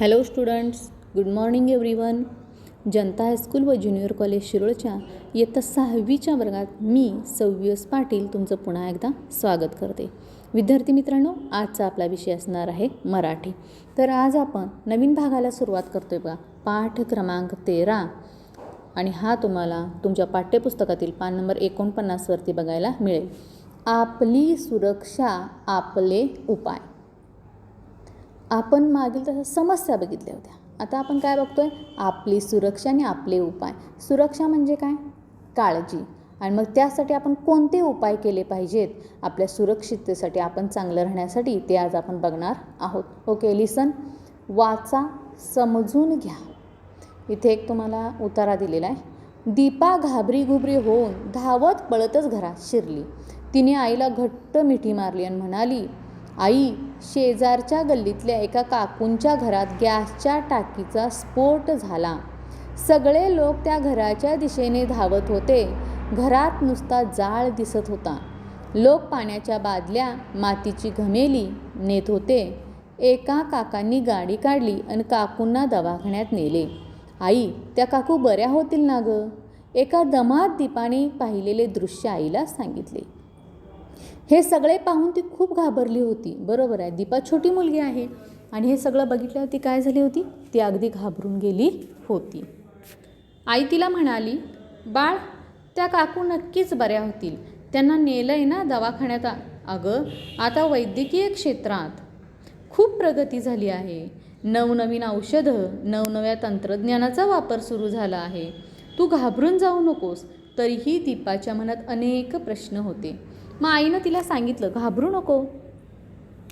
Hello students good morning everyone Janata high school व junior college शिरोळच्या इयत्ता सहावीच्या वर्गात मी सव्वीस पाटील तुमचं पुन्हा एकदा स्वागत करते. विद्यार्थी मित्रांनो आजचा आपला विषय असणार आहे मराठी. तर आज आपण नवीन भागाला सुरुवात करतोय बघा. पाठ क्रमांक तेरा. आणि हा तुम्हाला तुमच्या पाठ्यपुस्तकातील पान नंबर एकोणपन्नासवरती बघायला मिळेल. आपली सुरक्षा आपले उपाय. आपण मागील तसं समस्या बघितल्या होत्या. आता आपण काय बघतोय? आपली सुरक्षा आणि आपले उपाय. सुरक्षा म्हणजे काय? काळजी. आणि मग त्यासाठी आपण कोणते उपाय केले पाहिजेत? आपल्या सुरक्षिततेसाठी आपण चांगलं राहण्यासाठी ते आज आपण बघणार आहोत. ओके लिसन वाचा समजून घ्या. इथे एक तुम्हाला उतारा दिलेला आहे. दीपा घाबरी घुबरी होऊन धावत पळतच घरात शिरली. तिने आईला घट्ट मिठी मारली आणि म्हणाली आई शेजारच्या गल्लीतल्या एका काकूंच्या घरात गॅसच्या टाकीचा स्फोट झाला. सगळे लोक त्या घराच्या दिशेने धावत होते. घरात नुसता जाळ दिसत होता. लोक पाण्याच्या बादल्या मातीची घमेली नेत होते. एका काकांनी गाडी काढली आणि काकूंना दवाखान्यात नेले. आई त्या काकू बऱ्या होतील ना गं? एका दमात दीपाने पाहिलेले दृश्य आईला सांगितले. हे सगळे पाहून ती खूप घाबरली होती. बरोबर आहे. दीपा छोटी मुलगी आहे आणि हे सगळं बघितल्यावर ती काय झाली होती? ती अगदी घाबरून गेली होती. आई तिला म्हणाली बाळ त्या काकू नक्कीच बऱ्या होतील. त्यांना नेलं आहे ना दवाखान्यात? अगं आता वैद्यकीय क्षेत्रात खूप प्रगती झाली आहे. नवनवीन औषधं नवनव्या तंत्रज्ञानाचा वापर सुरू झाला आहे. तू घाबरून जाऊ नकोस. तरीही दीपाच्या मनात अनेक प्रश्न होते. मग आईनं तिला सांगितलं घाबरू नको.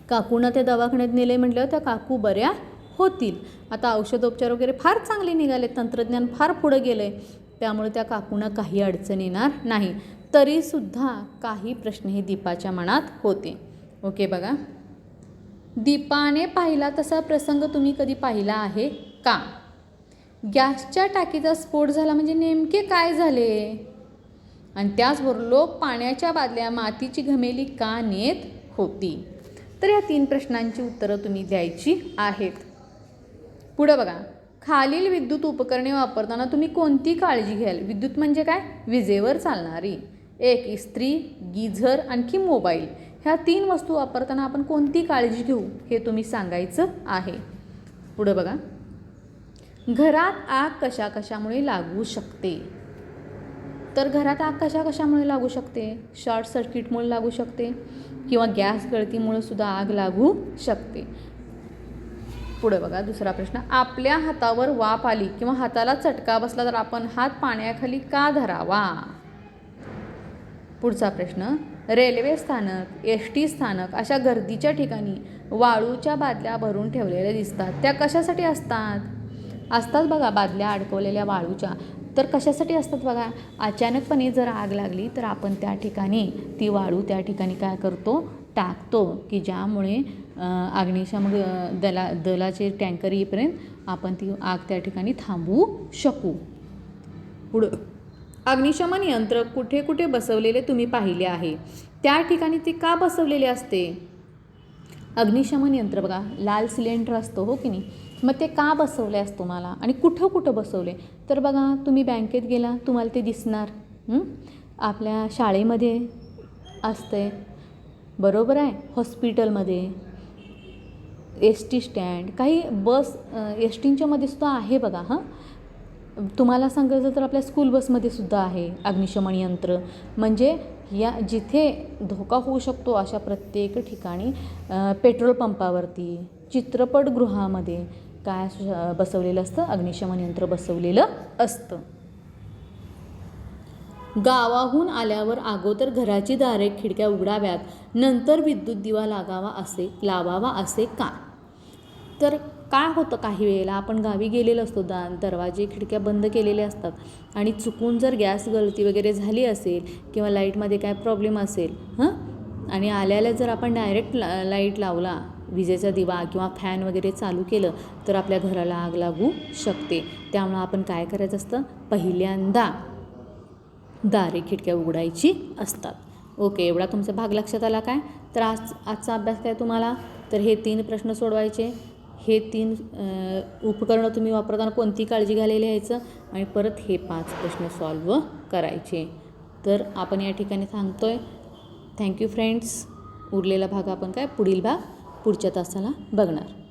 काकूनं त्या दवाखान्यात नेले म्हटल्यावर त्या काकू बऱ्या होतील. आता औषधोपचार वगैरे फार चांगले निघाले तंत्रज्ञान फार पुढं गेलं आहे त्यामुळे त्या काकूंना काही अडचण येणार नाही. तरीसुद्धा काही प्रश्न हे दीपाच्या मनात होते. ओके बघा. दीपाने पाहिला तसा प्रसंग तुम्ही कधी पाहिला आहे का? गॅसच्या टाकीचा स्फोट झाला म्हणजे नेमके काय झाले? आणि त्याचबरोबर लोक पाण्याच्या बादल्या मातीची घमेली का नेत होती? तर या तीन प्रश्नांची उत्तरं तुम्ही द्यायची आहेत. पुढं बघा. खालील विद्युत उपकरणे वापरताना तुम्ही कोणती काळजी घ्याल? विद्युत म्हणजे काय? विजेवर चालणारी. एक इस्त्री गिझर आणखी मोबाईल. ह्या तीन वस्तू वापरताना आपण कोणती काळजी घेऊ हे तुम्ही सांगायचं आहे. पुढं बघा. घरात आग कशा कशामुळे लागू शकते? तर घरात आग कशा कशामुळे लागू शकते? शॉर्ट सर्किटमुळे लागू शकते किंवा गॅस गळतीमुळे सुद्धा आग लागू शकते? पुढे बघा दुसरा प्रश्न. आपल्या हातावर वाफ आली किंवा हाताला चटका बसला तर आपण हात पाण्याखाली का धरावा? पुढचा प्रश्न. रेल्वे स्थानक एस टी स्थानक अशा गर्दीच्या ठिकाणी वाळूच्या बादल्या भरून ठेवलेल्या दिसतात. त्या कशासाठी असतात? असतात बघा बादल्या अडकवलेल्या वाळूच्या. तर कशासाठी असतात बघा? अचानकपणे जर आग लागली तर आपण त्या ठिकाणी ती वाळू त्या ठिकाणी काय करतो? टाकतो की ज्यामुळे अग्निशामक दला दलाचे टँकर येईपर्यंत आपण ती आग त्या ठिकाणी थांबवू शकू. पुढं. अग्निशमन यंत्र कुठे कुठे बसवलेले तुम्ही पाहिले आहे? त्या ठिकाणी ते का बसवलेले असते? अग्निशमन यंत्र बघा लाल सिलेंडर असतो हो की नाही? मग ते का बसवले असतो तुम्हाला? आणि कुठं कुठं बसवले? तर बघा तुम्ही बँकेत गेला तुम्हाला ते दिसणार. आपल्या शाळेमध्ये असते बरोबर आहे? हॉस्पिटलमध्ये. S T stand. काही बस एस टींच्यामध्ये सुद्धा आहे बघा हां? तुम्हाला सांगायचं तर आपल्या स्कूल बसमध्ये सुद्धा आहे अग्निशमन यंत्र. म्हणजे या जिथे धोका होऊ शकतो अशा प्रत्येक ठिकाणी पेट्रोल पंपावरती चित्रपटगृहामध्ये काय बसवलेलं असतं? अग्निशमन यंत्र बसवलेलं असतं. गावाहून आल्यावर अगोदर घराची दारे खिडक्या उघडाव्यात. नंतर विद्युत दिवा लागावा असे लावावा असे का? तर काय होतं काही वेळेला? आपण गावी गेलेलो असतो दा दरवाजे खिडक्या बंद केलेले असतात. आणि चुकून जर गॅस गळती वगैरे झाली असेल किंवा लाईटमध्ये काय प्रॉब्लेम असेल हं? आणि आल्याला जर आपण डायरेक्ट ला लाइट लावला विजेचा दिवा किंवा फॅन वगैरे चालू केलं तर आपल्या घराला आग लागू शकते. त्यामुळं आपण काय करायचं असतं? पहिल्यांदा दारे खिडक्या उघडायची असतात. ओके एवढा तुमचा भाग लक्षात आला काय? तर आज आजचा अभ्यास काय तुम्हाला? तर हे तीन प्रश्न सोडवायचे. हे तीन उपकरणं तुम्ही वापरताना कोणती काळजी घ्यायला लिहायचं आणि परत हे पाच प्रश्न सॉल्व करायचे. तर आपण या ठिकाणी थांबतो आहे थँक्यू फ्रेंड्स उरलेला भाग आपण काय? पुढील भाग पुढच्या तासाला बघणार.